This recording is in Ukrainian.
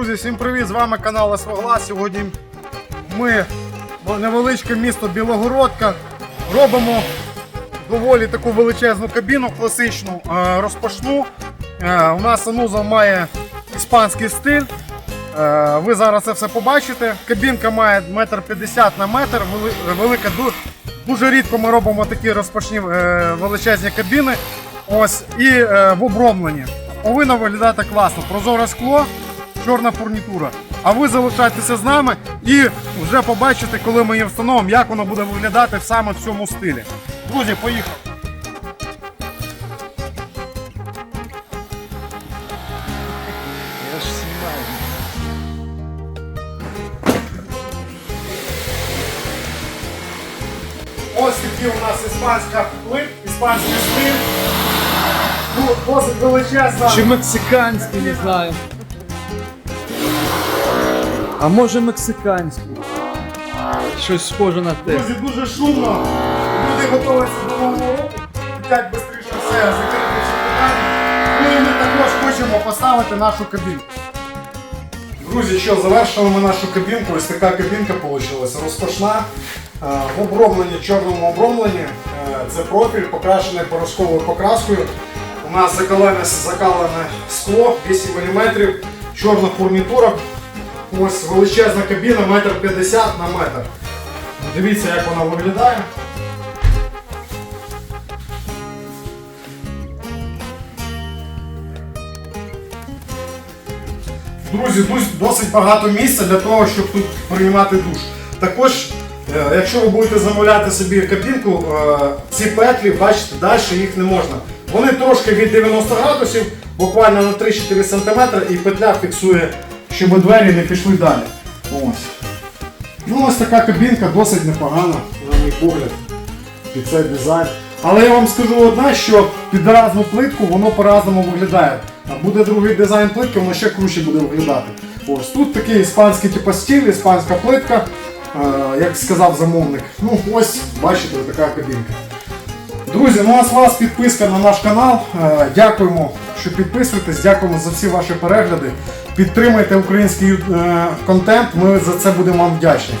Друзі, всім привіт! З вами канал Свогла. Сьогодні ми в невеличке місто Білогородка робимо доволі таку величезну кабіну класичну, е, розпашну. Е, У нас санузел має іспанський стиль. Е, Ви зараз це все побачите. Кабінка має 1,50 м на метр, велика. ду- Дуже рідко ми робимо такі розпашні величезні кабіни. Ось і в обромленні. Повинно виглядати класно. Прозоре скло, чорна фурнітура. А ви залишайтеся з нами і вже побачите, коли ми її встановимо, як воно буде виглядати саме в цьому стилі. Друзі, поїхали! Ось такі у нас іспанська плит, іспанський стиль. Ну, Досить величезна. Чи мексиканський, не знаю. А може мексиканський? Щось схоже на те. Друзі, дуже шумно. Люди готуються до нового року. Хотять швидше все закрити питання. Ну і ми також хочемо поставити нашу кабінку. Друзі, що завершили ми нашу кабінку. Ось така кабінка вийшла. Розпашна. е, В обромленні, чорному обромленні. Е, Це профіль, покрашений порошковою покраскою. У нас закалене, закалене скло 8 мм, чорна фурнітура. Ось величезна кабіна, метр 50 на метр. Дивіться, як вона виглядає. Друзі, досить багато місця для того, щоб тут приймати душ. Також, е, якщо ви будете замовляти собі кабінку, е, ці петлі, бачите, далі їх не можна. Вони трошки від 90 градусів, буквально на 3-4 см, і петля фіксує, щоб двері не пішли далі. Ось. Ну, ось така кабінка досить непогана, на мій погляд, під цей дизайн. Але я вам скажу одне, що під разну плитку воно по-разному виглядає. А буде другий дизайн плитки, воно ще круче буде виглядати. Ось тут такий іспанський типу стиль, іспанська плитка, е, як сказав замовник. Ну ось, бачите, така кабінка. Друзі, ну а з вас підписка на наш канал. Е, Дякуємо, що підписуєтесь, дякуємо за всі ваші перегляди. Підтримайте український е, контент, ми за це будемо вам вдячні.